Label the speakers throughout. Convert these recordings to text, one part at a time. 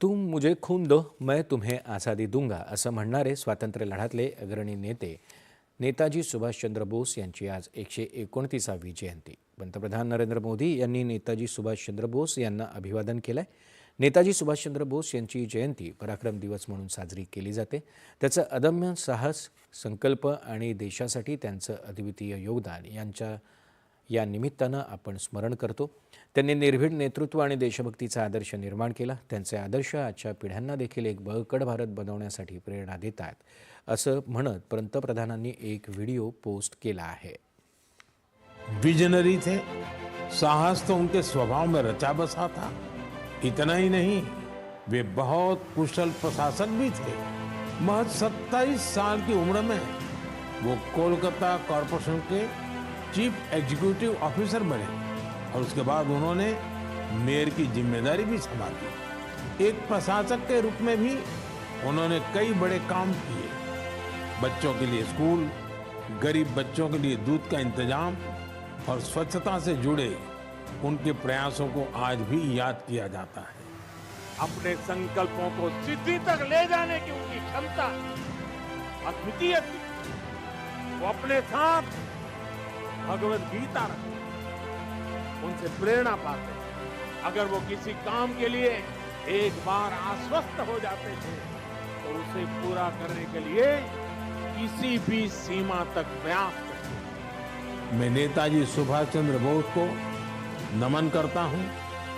Speaker 1: तुम मुझे खून दो मैं तुम्हें आझादी दूंगा असं म्हणणारे स्वातंत्र्य लढ्यातले अग्रणी नेते नेताजी सुभाषचंद्र बोस यांची आज एकशे एकोणतीसावी जयंती. पंतप्रधान नरेंद्र मोदी यांनी नेताजी सुभाषचंद्र बोस यांना अभिवादन केलंय. नेताजी सुभाषचंद्र बोस यांची जयंती पराक्रम दिवस म्हणून साजरी केली जाते. त्याचं अदम्य साहस संकल्प आणि देशासाठी त्यांचं अद्वितीय योगदान यांच्या या निमित्तानं आपण स्मरण करतो. त्यांनी निर्भीड नेतृत्व आणि देशभक्तीचा आदर्श निर्माण केला. त्यांचे आदर्श आजच्या पिढ्यांना देखील एक बळकट भारत बनवण्यासाठी प्रेरणा देतात असं म्हणत पंतप्रधानांनी एक व्हिडिओ पोस्ट केला आहे.
Speaker 2: विजनरी थे साहस तो उनके स्वभाव में रचा बसा था। इतना ही नहीं वे बहुत कुशल प्रशासक भी थे। महज 27 साल की उम्र में वो कोलकाता कॉरपोरेशन के चीफ एग्जीक्यूटिव ऑफिसर बने और उसके बाद उन्होंने मेयर की ज़िम्मेदारी भी संभाली एक प्रशासक के रूप में भी उन्होंने कई बड़े काम किए। बच्चों के लिए स्कूल, गरीब बच्चों के लिए दूध का इंतज़ाम और स्वच्छता से जुड़े उनके प्रयासों को आज भी याद किया जाता है।
Speaker 3: अपने संकल्पों को सिद्धि तक ले जाने की उनकी क्षमता अद्वितीय थी वो अपने साथ भगवत गीता रखते उनसे प्रेरणा पाते हैं। अगर वो किसी काम के लिए एक बार आश्वस्त हो जाते थे तो उसे पूरा करने के लिए किसी भी सीमा तक प्रयास करते
Speaker 2: मैं नेताजी सुभाष चंद्र बोस को नमन करता हूँ।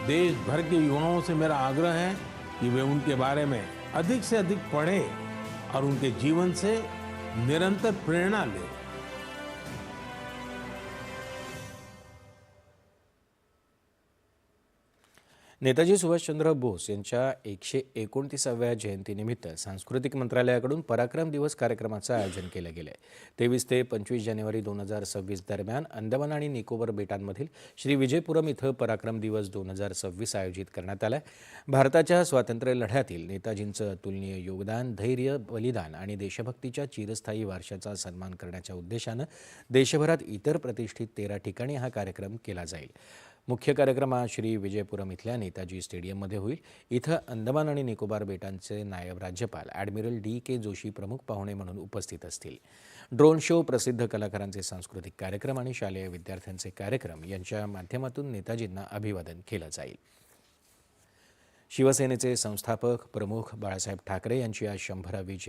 Speaker 2: देश भर के युवाओं से मेरा आग्रह है कि वे उनके बारे में अधिक से अधिक पढ़ें और उनके जीवन से निरंतर प्रेरणा लें।
Speaker 1: नेताजी सुभाषचंद्र बोस यांच्या एकशे एकोणतीसाव्या जयंतीनिमित्त सांस्कृतिक मंत्रालयाकडून पराक्रम दिवस कार्यक्रमाचं आयोजन केलं गेलं आहे तेवीस ते पंचवीस जानेवारी दोन हजार सव्वीस दरम्यान अंदमान आणि निकोबार बेटांमधील श्री विजयपुरम इथं पराक्रम दिवस दोन हजार सव्वीस आयोजित करण्यात आला आहे भारताच्या स्वातंत्र्य लढ्यातील नेताजींचं अतुलनीय योगदान धैर्य बलिदान आणि देशभक्तीच्या चिरस्थायी वारशाचा सन्मान करण्याच्या उद्देशानं देशभरात इतर प्रतिष्ठित तेरा ठिकाणी हा कार्यक्रम केला जाईल. मुख्य कार्यक्रम हा श्री विजयपुरम इथल्या नेताजी स्टेडियममध्ये होईल. इथं अंदमान आणि निकोबार बेटांचे नायब राज्यपाल ॲडमिरल डी के जोशी प्रमुख पाहुणे म्हणून उपस्थित असतील. ड्रोन शो प्रसिद्ध कलाकारांचे सांस्कृतिक कार्यक्रम आणि शालेय विद्यार्थ्यांचे कार्यक्रम यांच्या माध्यमातून नेताजींना अभिवादन केलं जाईल. शिवसेनेचे संस्थापक प्रमुख बाळासाहेब ठाकरे यांची आज शंभरावी जयंती